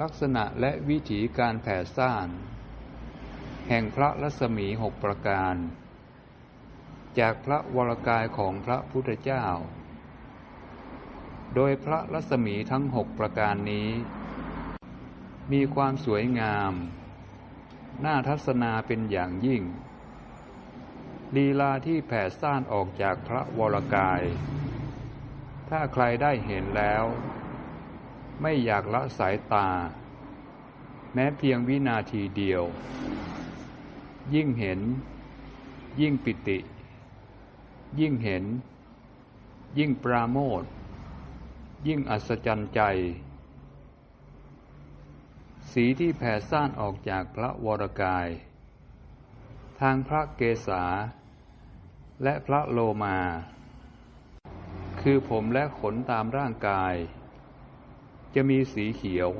ลักษณะและวิถีการแผ่ซ่าน แห่งพระรัศมีหกประการ จากพระวรกายของพระพุทธเจ้า โดยพระรัศมีทั้งหกประการนี้ มีความสวยงาม น่าทัศนาเป็นอย่างยิ่งลีลาที่แผ่ซ่านออกจากพระวรกาย ถ้าใครได้เห็นแล้ว ไม่อยากละสายตา แม้เพียงวินาทีเดียว ยิ่งเห็น ยิ่งปิติ ยิ่งเห็น ยิ่งปราโมทยิ่งอัศจรรย์ใจ สีที่แผ่ซ่านออกจากพระวรกาย ทางพระเกศา และพระโลมา คือผมและขนตามร่างกาย จะมีสีเขียว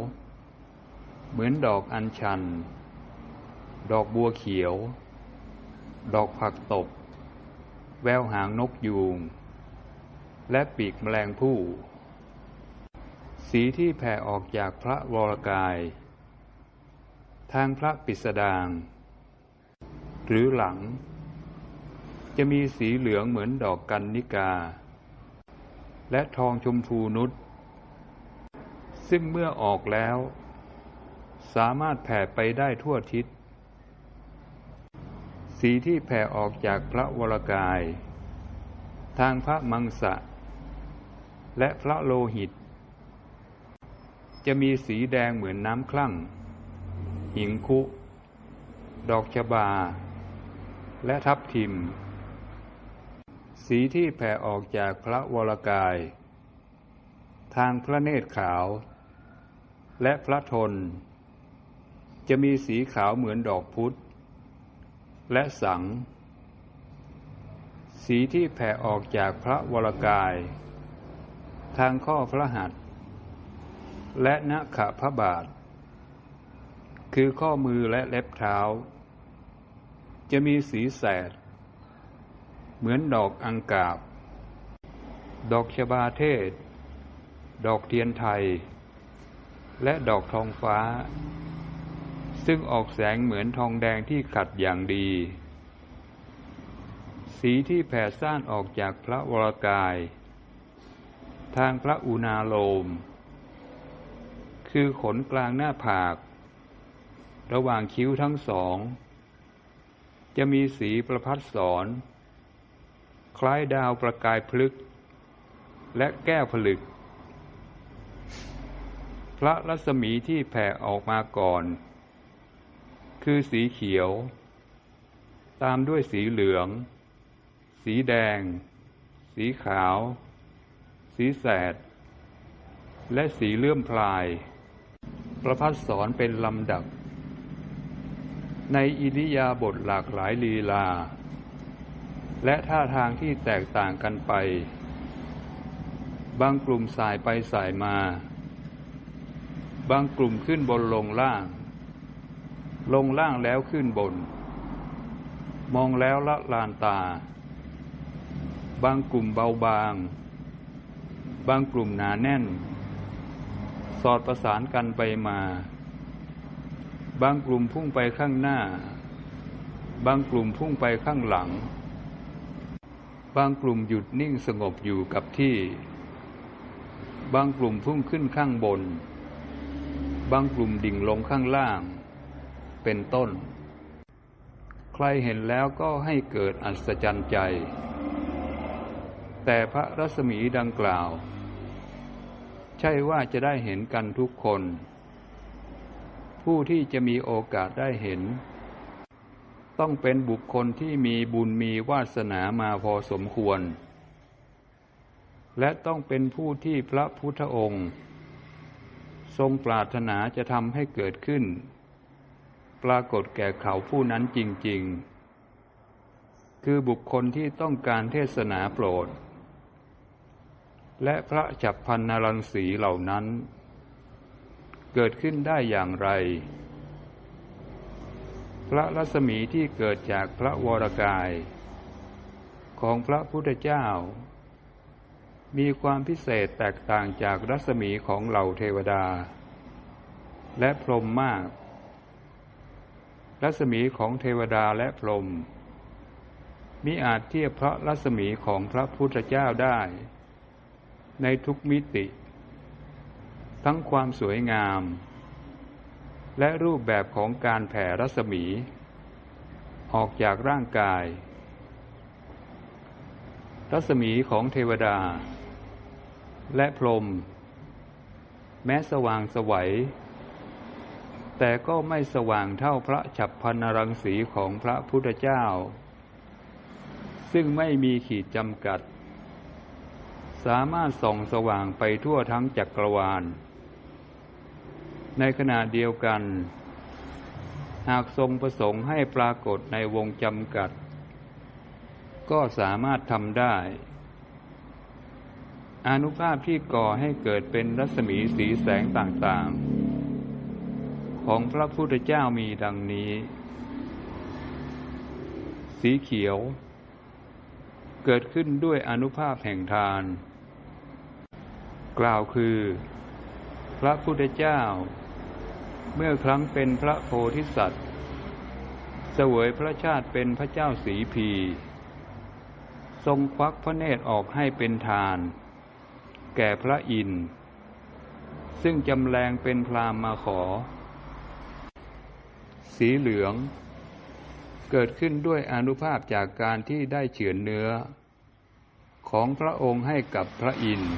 เหมือนดอกอัญชัน ดอกบัวเขียว ดอกผักตบ แววหางนกยูง และปีกแมลงผู้ สีที่แผ่ออกจากพระวรกาย ทางพระปิสดางหรือหลัง จะมีสีเหลืองเหมือนดอกกันนิกา และทองชมพูนุช ซึ่งเมื่อออกแล้ว สามารถแผ่ไปได้ทั่วทิศ สีที่แผ่ออกจากพระวรกาย ทางพระมังสะ และพระโลหิต จะมีสีแดงเหมือนน้ำคลั่ง หิงคุ ดอกชบา และทับทิม สีที่แผ่ออกจากพระวรกายทางพระเนตรขาว และพระทน จะมีสีขาวเหมือนดอกพุธและสัง สีที่แผ่ออกจากพระวรกาย ทางข้อพระหัตถ์และนขะพระบาท คือข้อมือและเล็บเท้า จะมีสีแสด เหมือนดอกอังกาบ ดอกชบาเทศ ดอกเทียนไทย และดอกทองฟ้า ซึ่งออกแสงเหมือนทองแดงที่ขัดอย่างดี สีที่แผ่ซ่านออกจากพระวรกาย ทางพระอุณาโลม คือขนกลางหน้าผาก ระหว่างคิ้วทั้งสอง จะมีสีประพัดสอน คล้ายดาวประกายพลึก และแก้วผลึก พระรัศมีที่แผ่ออกมาก่อน คือสีเขียว ตามด้วยสีเหลือง สีแดง สีขาว สีแสด และสีเลื่อมพลาย ประพัดสอนเป็นลำดับ ในอิริยาบถหลากหลายลีลา และท่าทางที่แตกต่างกันไป บางกลุ่มสายไปสายมา บางกลุ่มขึ้นบนลงล่าง ลงล่างแล้วขึ้นบน มองแล้วละลานตา บางกลุ่มเบาบาง บางกลุ่มหนาแน่น สอดประสานกันไปมา บางกลุ่มพุ่งไปข้างหน้า บางกลุ่มพุ่งไปข้างหลัง บางกลุ่มหยุดนิ่งสงบอยู่กับที่ บางกลุ่มพุ่งขึ้นข้างบน บางกลุ่มดิ่งลงข้างล่าง เป็นต้น ใครเห็นแล้วก็ให้เกิดอัศจรรย์ใจ แต่พระรัศมีดังกล่าว ใช่ว่าจะได้เห็นกันทุกคน ผู้ที่จะมีโอกาสได้เห็น ต้องเป็นบุคคลที่มีบุญมีวาสนามาพอสมควร และต้องเป็นผู้ที่พระพุทธองค์ ทรงปรารถนาจะทำให้เกิดขึ้น ปรากฏแก่เขาผู้นั้นจริง ๆ คือบุคคลที่ต้องการเทศนาโปรด และพระจับพันนรังสีเหล่านั้น เกิดขึ้นได้อย่างไร พระรัศมีที่เกิดจากพระวรกาย ของพระพุทธเจ้า มีความพิเศษแตกต่างจากรัศมีของเหล่าเทวดา และพรหมมาก รัศมีของเทวดาและพรหมมิอาจเทียบพระรัศมีของพระพุทธเจ้าได้ ในทุกมิติ ทั้งความสวยงาม และรูปแบบของการแผ่รัศมี ออกจากร่างกาย รัศมีของเทวดา และพรหมแม้สว่างสวัย แต่ก็ไม่สว่างเท่าพระฉับพันรังสีของพระพุทธเจ้า ซึ่งไม่มีขีดจำกัด สามารถส่องสว่างไปทั่วทั้งจักรวาล ในขณะเดียวกัน หากทรงประสงค์ให้ปรากฏในวงจำกัด ก็สามารถทำได้ อนุภาพที่ก่อให้เกิดเป็นรัศมีสีแสงต่างๆ ของพระพุทธเจ้ามีดังนี้ สีเขียว เกิดขึ้นด้วยอนุภาพแห่งทาน กล่าวคือ พระพุทธเจ้า เมื่อครั้งเป็นพระโพธิสัตว์ เสวยพระชาติเป็นพระเจ้าสีพี ทรงควักพระเนตรออกให้เป็นทาน แก่พระอินทร์ซึ่งจำแรงเป็นพรามมาขอ สีเหลือง เกิดขึ้นด้วยอนุภาพจากการที่ได้เฉือนเนื้อ ของพระองค์ให้กับพระอินทร์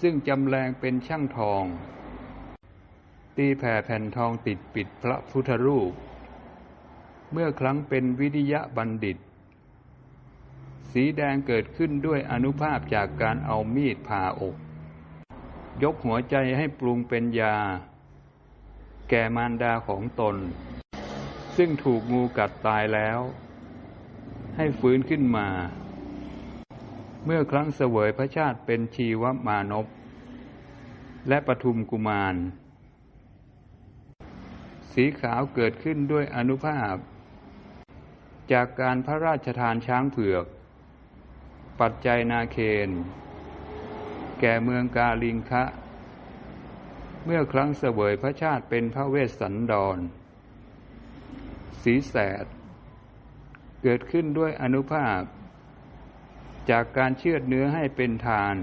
ซึ่งจำแรงเป็นช่างทอง ตีแผ่แผ่นทองติดปิดพระพุทธรูป เมื่อครั้งเป็นวิทยาบัณฑิต สีแดงเกิดขึ้นด้วยอนุภาพจากการเอามีดผ่าอก ยกหัวใจให้ปรุงเป็นยา แก่มารดาของตน ซึ่งถูกงูกัดตายแล้ว ให้ฟื้นขึ้นมา เมื่อครั้งเสวยพระชาติเป็นชีวมานพ และปทุมกุมาร สีขาวเกิดขึ้นด้วยอนุภาพจากการพระราชทานช้างเผือก ปัจจัยนาเคนแก่เมืองกาลิงคะ เมื่อครั้งเสวยพระชาติเป็นพระเวสสันดรสีแสด เกิดขึ้นด้วยอนุภาพ จากการเชือดเนื้อให้เป็นทาน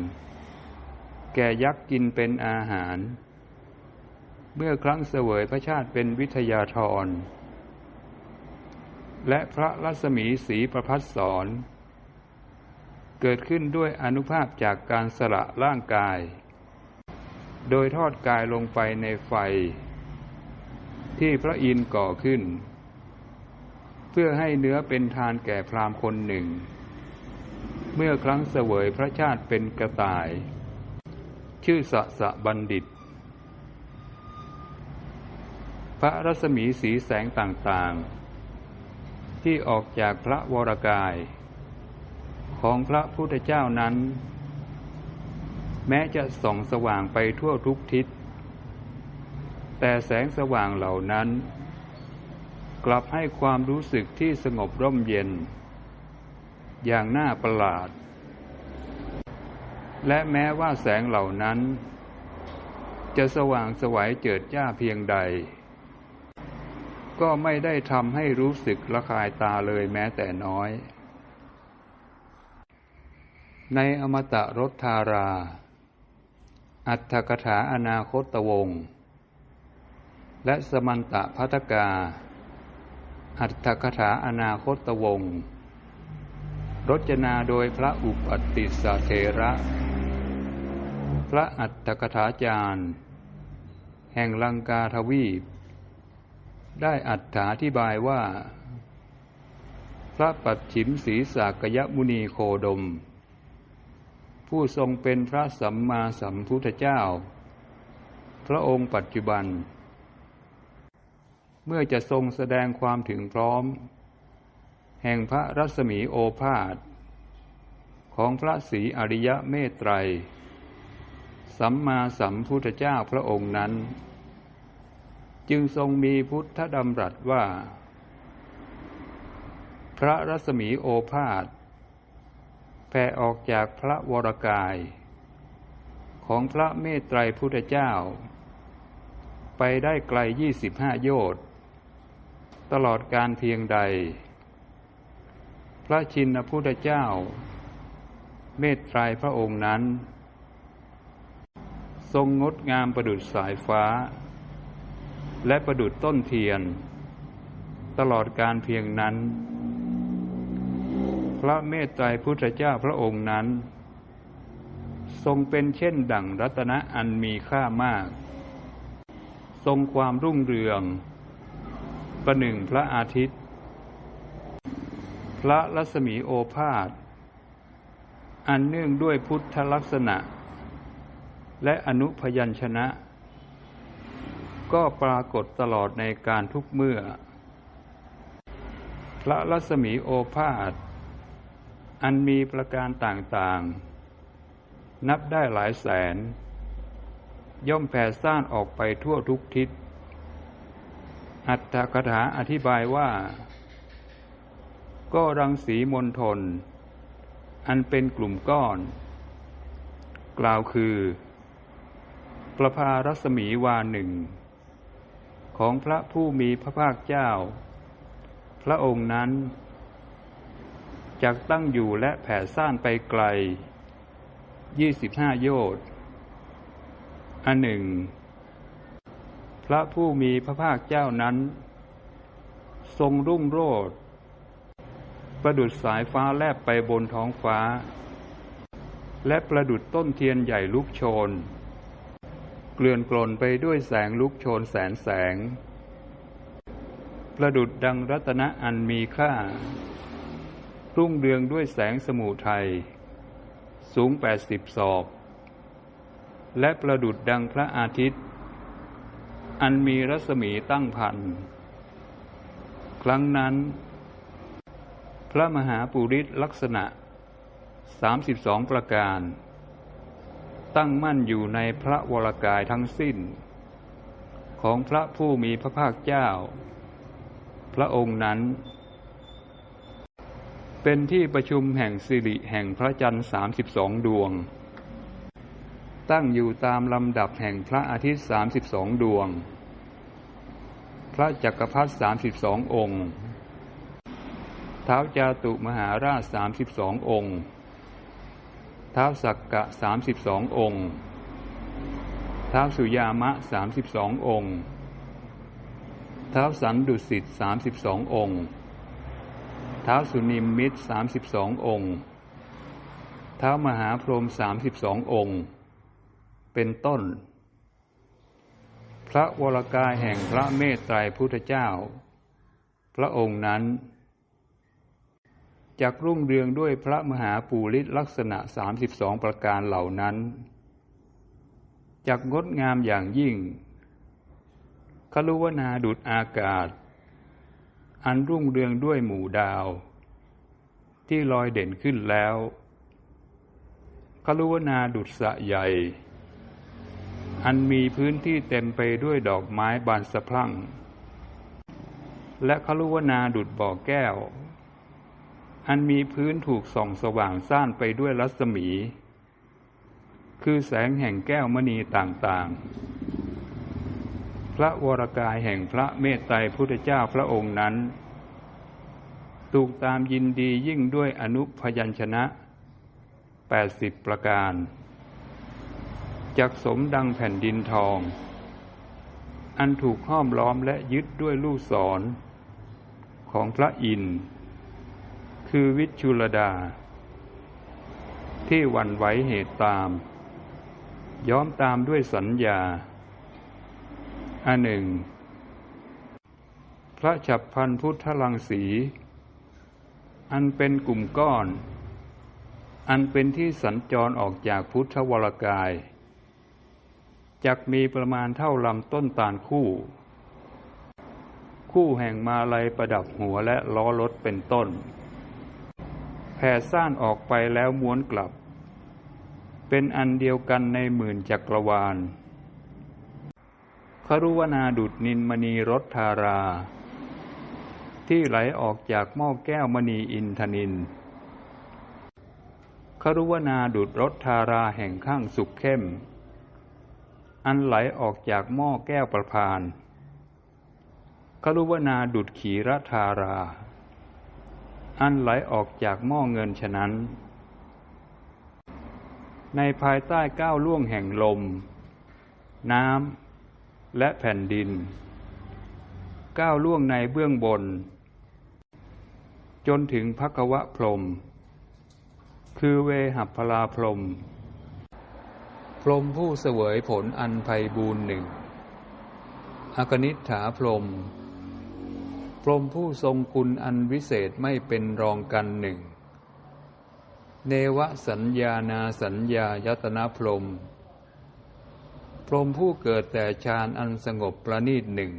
แก่ยักษ์กินเป็นอาหาร เมื่อครั้งเสวยพระชาติเป็นวิทยาธรและพระรัศมีสีประพัดสอน เกิดขึ้นด้วยอนุภาพจากการสละร่างกาย โดยทอดกายลงไปในไฟ ที่พระอินทร์ก่อขึ้น เพื่อให้เนื้อเป็นทานแก่พราหมณ์คนหนึ่ง เมื่อครั้งเสวยพระชาติเป็นกระต่าย ชื่อสะสะบัณฑิต พระรัศมีสีแสงต่างๆ ที่ออกจากพระวรกาย ของพระพุทธเจ้านั้น แม้จะส่องสว่างไปทั่วทุกทิศ แต่แสงสว่างเหล่านั้น กลับให้ความรู้สึกที่สงบร่มเย็น อย่างน่าประหลาด และแม้ว่าแสงเหล่านั้น จะสว่างสวัยเจิดจ้าเพียงใด ก็ไม่ได้ทำให้รู้สึกระคายตาเลยแม้แต่น้อย ในอมตะรถธารา อัตถกถาอนาคตวง และสมันตะพัทกา อัตถกถาอนาคตวง รจนาโดยพระอุปติสเทระ พระอัตถกถาจารย์ แห่งลังกาทวีป ได้อัตถาธิบายว่า พระปัจฉิมศีสากยมุนีโคดม ผู้ทรงเป็นพระสัมมาสัมพุทธเจ้า พระองค์ปัจจุบัน เมื่อจะทรงแสดงความถึงพร้อม แห่งพระรัศมีโอภาษของพระศรีอริยะเมตไตร สัมมาสัมพุทธเจ้าพระองค์นั้น จึงทรงมีพุทธดำรัสว่า พระรัศมีโอภาษ แผ่ออกจากพระวรกาย ของพระเมตไตรพุทธเจ้า ไปได้ไกลยี่สิบห้าโยชน์ตลอดการเพียงใด พระชินพุทธเจ้า เมตไตรพระองค์นั้น ทรงงดงามประดุจสายฟ้า และประดุจต้นเทียน ตลอดการเพียงนั้น พระเมตไตรพุทธเจ้าพระองค์นั้น ทรงเป็นเช่นดั่งรัตนะอันมีค่ามาก ทรงความรุ่งเรือง ประหนึ่งพระอาทิตย์ พระรัศมีโอภาส อันเนื่องด้วยพุทธลักษณะ และอนุพยัญชนะ ก็ปรากฏตลอดในการทุกเมื่อ พระรัศมีโอภาส อันมีประการต่างๆ นับได้หลายแสน ย่อมแผ่ซ่านออกไปทั่วทุกทิศ อัตถกถาอธิบายว่า ก็รังสีมนทน อันเป็นกลุ่มก้อน กล่าวคือ ประภารัศมีวาหนึ่ง ของพระผู้มีพระภาคเจ้า พระองค์นั้น จักตั้งอยู่และแผ่ซ่านไปไกลยี่สิบห้าโยชน์อันหนึ่ง พระผู้มีพระภาคเจ้านั้น ทรงรุ่งโรจน์ประดุดสายฟ้าแลบไปบนท้องฟ้า และประดุดต้นเทียนใหญ่ลุกโชน เกลื่อนกลนไปด้วยแสงลุกโชนแสนแสง ประดุดดังรัตนะอันมีค่า รุ่งเรืองด้วยแสงสมุทัยสูงแปดสิบศอก และประดุดดังพระอาทิตย์ อันมีรัศมีตั้งพัน ครั้งนั้น พระมหาปุริสลักษณะสามสิบสองประการ ตั้งมั่นอยู่ในพระวรกายทั้งสิ้น ของพระผู้มีพระภาคเจ้า พระองค์นั้น เป็นที่ประชุมแห่งสิริแห่งพระจันทร์สามสิบสองดวง ตั้งอยู่ตามลำดับแห่งพระอาทิตย์สามสิบสองดวง พระจักรพรรดิสามสิบสององค์ท้าวจาตุมหาราชสามสิบสององค์ท้าวสักกะสามสิบสององค์ท้าวสุยามะสามสิบสององค์ท้าวสันดุสิตสามสิบสององค์ ท้าสุนิมมิตรสามสิบสององค์ เท้ามหาพรหมสามสิบสององค์ เป็นต้น พระวรกายแห่งพระเมตไตรพุทธเจ้า พระองค์นั้นจักรุ่งเรืองด้วยพระมหาปูริลักษณะสามสิบสองประการเหล่านั้นจักงดงามอย่างยิ่งคลุวนาดุดอากาศ อันรุ่งเรืองด้วยหมู่ดาว ที่ลอยเด่นขึ้นแล้วคลุวนาดุดสะใหญ่ อันมีพื้นที่เต็มไปด้วยดอกไม้บานสะพรั่ง และคลุวนาดุดบ่อแก้ว อันมีพื้นถูกส่องสว่างซ่านไปด้วยรัศมี คือแสงแห่งแก้วมณีต่างๆ พระวรกายแห่งพระเมตไตรพุทธเจ้าพระองค์นั้นถูกตามยินดียิ่งด้วยอนุพยัญชนะแปดสิบประการจักสมดังแผ่นดินทอง อันถูกห้อมล้อมและยึดด้วยลูกศร ของพระอินทร์คือวิชุลดา ที่วันไหวเหตุตาม ย้อมตามด้วยสัญญา อันหนึ่ง พระฉับพันพุทธลังสี อันเป็นกลุ่มก้อน อันเป็นที่สัญจรออกจากพุทธวรกายจักมีประมาณเท่าลำต้นตาลคู่ คู่แห่งมาลัยประดับหัวและล้อรถเป็นต้น แผ่ซ่านออกไปแล้วม้วนกลับ เป็นอันเดียวกันในหมื่นจักรวาล ครุวนาดุดนินมณีรถธารา ที่ไหลออกจากหม้อแก้วมณีอินทนินครุวนาดุดรถธาราแห่งข้างสุขเข้ม อันไหลออกจากหม้อแก้วประพานครุวนาดุดขีรธารา อันไหลออกจากหม้อเงินฉะนั้น ในภายใต้ก้าวล่วงแห่งลม น้ำ และแผ่นดิน ก้าวล่วงในเบื้องบน จนถึงพักวะพรหมคือเวหัพพลาพรหมพรหมผู้เสวยผลอันไพบูรหนึ่งอกนิษฐาพรหมพรหมผู้ทรงคุณอันวิเศษไม่เป็นรองกันหนึ่ง เนวสัญญานาสัญญายตนะพรหม พรหมผู้เกิดแต่ฌานอันสงบประณีตหนึ่ง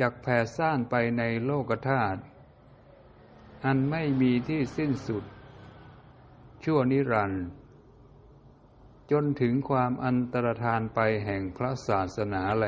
จักแผ่ซ่านไปในโลกธาตุอันไม่มีที่สิ้นสุด ชั่วนิรันดร์จนถึงความอันตรธานไปแห่งพระศาสนาแล